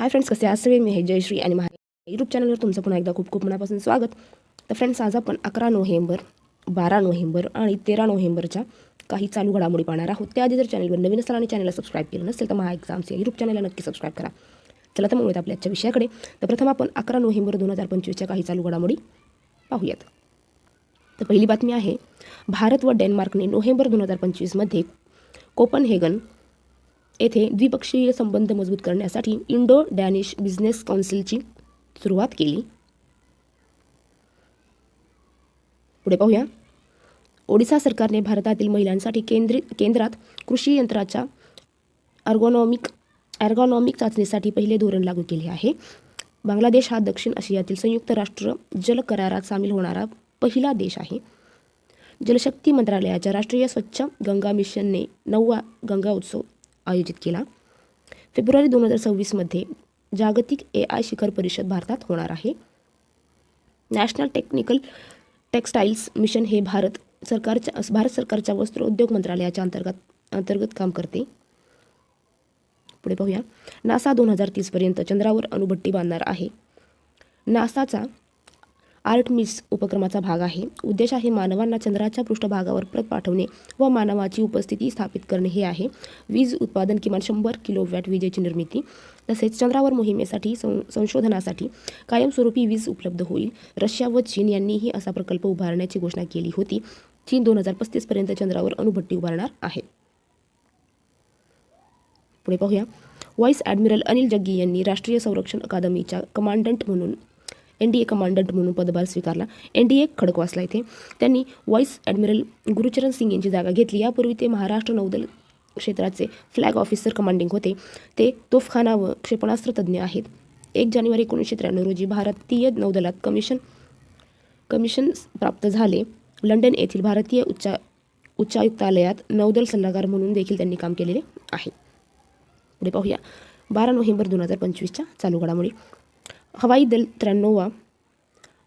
Hi friends कसे आज सगळे? मी हे जयश्री आणि माझ्या यूट्यूब चॅनलवर तुमचं पुन्हा एकदा खूप खूप मनापासून स्वागत. तर फ्रेंड्स आज आपण अकरा नोव्हेंबर बारा नोव्हेंबर आणि तेरा नोव्हेंबरच्या काही चालू घडामोडी पाहणार आहोत. त्याआधी जर चॅनलवर नवीन असाल आणि चॅनलला सबस्क्राईब केलं नसेल तर महा एक्झाम्स या यूट्यूब चॅनलला नक्की सबस्क्राईब करा. चला तर मग आपल्या आजच्या विषयाकडे. तर प्रथम आपण अकरा नोव्हेंबर दोन हजार पंचवीसच्या काही चालू घडामोडी पाहूयात. तर पहिली बातमी आहे भारत व डेन्मार्कने नोव्हेंबर दोन हजार पंचवीसमध्ये कोपनहेगन येथे द्विपक्षीय संबंध मजबूत करण्यासाठी इंडो डॅनिश बिझनेस कौन्सिलची सुरुवात केली. पुढे पाहूया. ओडिसा सरकारने भारतातील महिलांसाठी केंद्रित केंद्रात कृषी यंत्राच्या अर्गोनॉमिक ॲर्गॉनॉमिक चाचणीसाठी पहिले धोरण लागू केले आहे. बांगलादेश हा दक्षिण आशियातील संयुक्त राष्ट्र जल करारात सामील होणारा पहिला देश आहे. जलशक्ती मंत्रालयाच्या राष्ट्रीय स्वच्छ गंगा मिशनने नववा गंगा उत्सव आयोजित केला. फेब्रुवारी दोन हजार सव्वीसमध्ये जागतिक ए आय शिखर परिषद भारतात होणार आहे. नॅशनल टेक्निकल टेक्स्टाईल्स मिशन हे भारत सरकारच्या भारत सरकारच्या वस्त्र उद्योग मंत्रालयाच्या अंतर्गत अंतर्गत काम करते. पुढे पाहूया. नासा दोन हजार तीसपर्यंत चंद्रावर अणुभट्टी बांधणार आहे. नासाचा आर्ट मिस उपक्रमाचा भाग आहे. उद्देश आहे मानवांना चंद्राच्या पृष्ठभागावर परत पाठवणे व मानवाची उपस्थिती स्थापित करणे हे आहे. वीज उत्पादन किमान शंभर किलोवॅट विजेची निर्मिती तसेच चंद्रावर मोहिमेसाठी सं संशोधनासाठी कायमस्वरूपी वीज उपलब्ध होईल. रशिया व चीन यांनीही असा प्रकल्प उभारण्याची घोषणा केली होती. चीन दोन हजार पस्तीसपर्यंत चंद्रावर अणुभट्टी उभारणार आहे. पुढे पाहूया. व्हाईस ॲडमिरल अनिल जग्गी यांनी राष्ट्रीय संरक्षण अकादमीच्या कमांडंट म्हणून एन डी ए कमांडंट म्हणून पदभार स्वीकारला. एन डी ए खडकवासला इथे. त्यांनी व्हाईस ॲडमिरल गुरुचरण सिंग यांची जागा घेतली. यापूर्वी ते महाराष्ट्र नौदल क्षेत्राचे फ्लॅग ऑफिसर कमांडिंग होते. ते तोफखाना व क्षेपणास्त्र तज्ज्ञ आहेत. एक जानेवारी एकोणीसशे त्र्याण्णव रोजी भारतीय नौदलात कमिशन कमिशन प्राप्त झाले. लंडन येथील भारतीय उच्चा उच्चायुक्तालयात नौदल सल्लागार म्हणून देखील त्यांनी काम केलेले आहे. पुढे पाहूया. बारा नोव्हेंबर दोन हजार पंचवीसच्या चालू घडामोडी. हवाई दल त्र्याण्णववा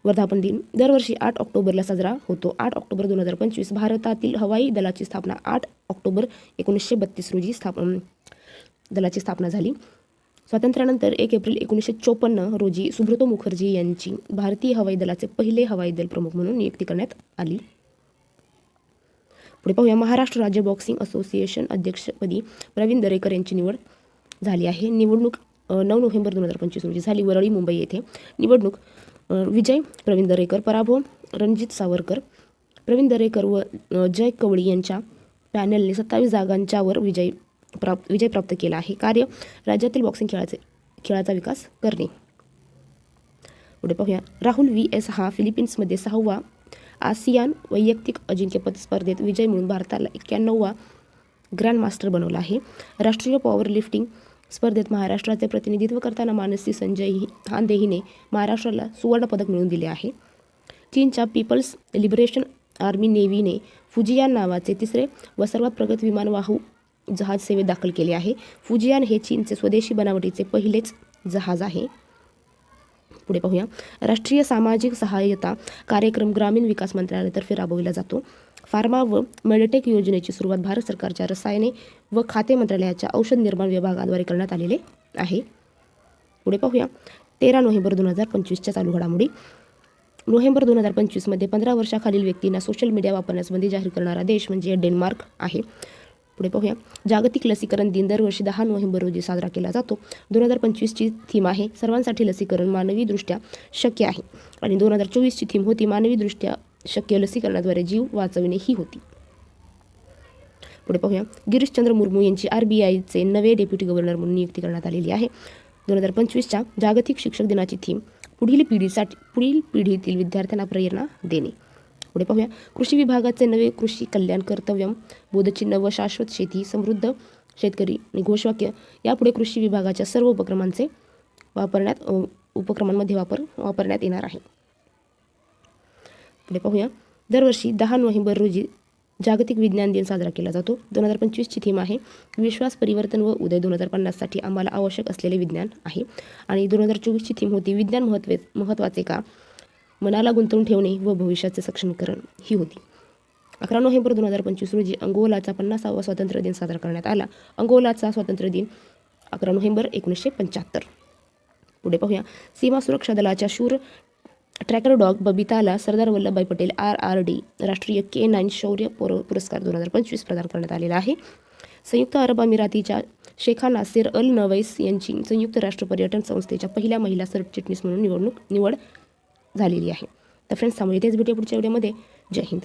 वर्धापन दिन. दरवर्षी आठ ऑक्टोबरला साजरा होतो. आठ ऑक्टोबर दोन हजार पंचवीस भारतातील हवाई दलाची स्थापना. आठ ऑक्टोबर एकोणीसशे बत्तीस रोजी स्थाप दलाची स्थापना झाली. स्वातंत्र्यानंतर एक एप्रिल एकोणीसशे चोपन्न रोजी सुब्रतो मुखर्जी यांची भारतीय हवाई दलाचे पहिले हवाई दल प्रमुख म्हणून नियुक्ती करण्यात आली. पुढे पाहूया. महाराष्ट्र राज्य बॉक्सिंग असोसिएशन अध्यक्षपदी प्रवीण दरेकर यांची निवड झाली आहे. निवडणूक नऊ नोव्हेंबर दोन हजार पंचवीस रोजी झाली वरळी मुंबई येथे. निवडणूक विजय प्रवीण दरेकर पराभव रणजित सावरकर प्रवीण दरेकर व जय कवळी यांच्या पॅनलने सत्तावीस जागांच्यावर विजय प्राप्त विजय प्राप्त केला आहे. कार्य राज्यातील बॉक्सिंग खेळाचे खेळाचा विकास करणे. पुढे पाहूया. राहुल व्ही एस हा फिलिपिन्समध्ये सहावा आसियान वैयक्तिक अजिंक्यपद स्पर्धेत विजय मिळून भारताला एक्क्याण्णववा ग्रँड मास्टर बनवला आहे. राष्ट्रीय पॉवर लिफ्टिंग स्पर्धेत महाराष्ट्राचे प्रतिनिधित्व करताना मानसी संजय हांदे हिने महाराष्ट्राला सुवर्णपदक मिळवून दिले आहे. चीनच्या पीपल्स लिबरेशन आर्मी नेव्हीने फुजियान नावाचे तिसरे व सर्वात प्रगत विमानवाहू जहाज सेवेत दाखल केले आहे. फुजियान हे चीनचे स्वदेशी बनावटीचे पहिलेच जहाज आहे. पुढे पाहूया. राष्ट्रीय सामाजिक सहाय्यता कार्यक्रम ग्रामीण विकास मंत्रालयातर्फे राबविला जातो. फार्मा व मेडटेक योजनेची सुरुवात भारत सरकारच्या रसायने व खाते मंत्रालयाच्या औषध निर्माण विभागाद्वारे करण्यात आलेले आहे. पुढे पाहूया. तेरा नोव्हेंबर दोन हजार पंचवीसच्या चालू घडामोडी. नोव्हेंबर दोन हजार पंचवीसमध्ये पंधरा वर्षाखालील व्यक्तींना सोशल मीडिया वापरण्यास बंदी जाहीर करणारा देश म्हणजे डेन्मार्क आहे. पुढे पाहूया. जागतिक लसीकरण दिन दरवर्षी दहा नोव्हेंबर रोजी साजरा केला जातो. दोन हजार पंचवीसची थीम आहे सर्वांसाठी लसीकरण मानवीदृष्ट्या शक्य आहे. आणि दोन हजार चोवीसची थीम होती मानवीदृष्ट्या शक्य लसीकरणाद्वारे जीव वाचविणे ही होती. पुढे पाहूया. गिरीशचंद्र मुर्मू यांची आर बी आयचे नवे डेप्युटी गव्हर्नर म्हणून नियुक्ती करण्यात आलेली आहे. दोन हजार पंचवीसच्या जागतिक शिक्षक दिनाची थीम पुढील पिढीसाठी पुढील पिढीतील विद्यार्थ्यांना प्रेरणा देणे. पुढे पाहूया. कृषी विभागाचे नवे कृषी कल्याण कर्तव्यम बोधचिन्ह व शाश्वत शेती समृद्ध शेतकरी आणि घोषवाक्य यापुढे कृषी विभागाच्या सर्व उपक्रमांचे वापरण्यात उपक्रमांमध्ये वापर वापरण्यात येणार आहे. पुढे पाहूया. दरवर्षी दहा नोव्हेंबर रोजी जागतिक विज्ञान दिन साजरा केला जातो. दोन हजार पंचवीसची थीम आहे विश्वास परिवर्तन व उदय दोन हजार पन्नाससाठी आम्हाला आवश्यक असलेले विज्ञान आहे. आणि दोन हजार चोवीसची थीम होती विज्ञान महत्वे महत्त्वाचे का? मनाला गुंतवून ठेवणे व भविष्याचे सक्षमीकरण ही होती. अकरा नोव्हेंबर दोन हजार पंचवीस रोजी अंगोलाचा पन्नासावा स्वातंत्र्य दिन साजरा करण्यात आला. अंगोलाचा स्वातंत्र्य दिन अकरा नोव्हेंबर एकोणीसशे पंच्याहत्तर. पुढे पाहूया. सीमा सुरक्षा दलाच्या शूर tracker dog बबिताला Sardar Vallabhbhai Patel R R D राष्ट्रीय के नाईन शौर्य पुर पुरस्कार दोन हजार पंचवीस प्रदान करण्यात आलेला आहे. संयुक्त अरब अमिरातीच्या शेखा नासिर अल नवैस यांची संयुक्त राष्ट्र पर्यटन संस्थेच्या पहिल्या महिला सरचिटणीस म्हणून निवडणूक निवड झालेली आहे. तर फ्रेंड्स थांबू तेच भेटूया पुढच्या व्हिडिओमध्ये. जय हिंद.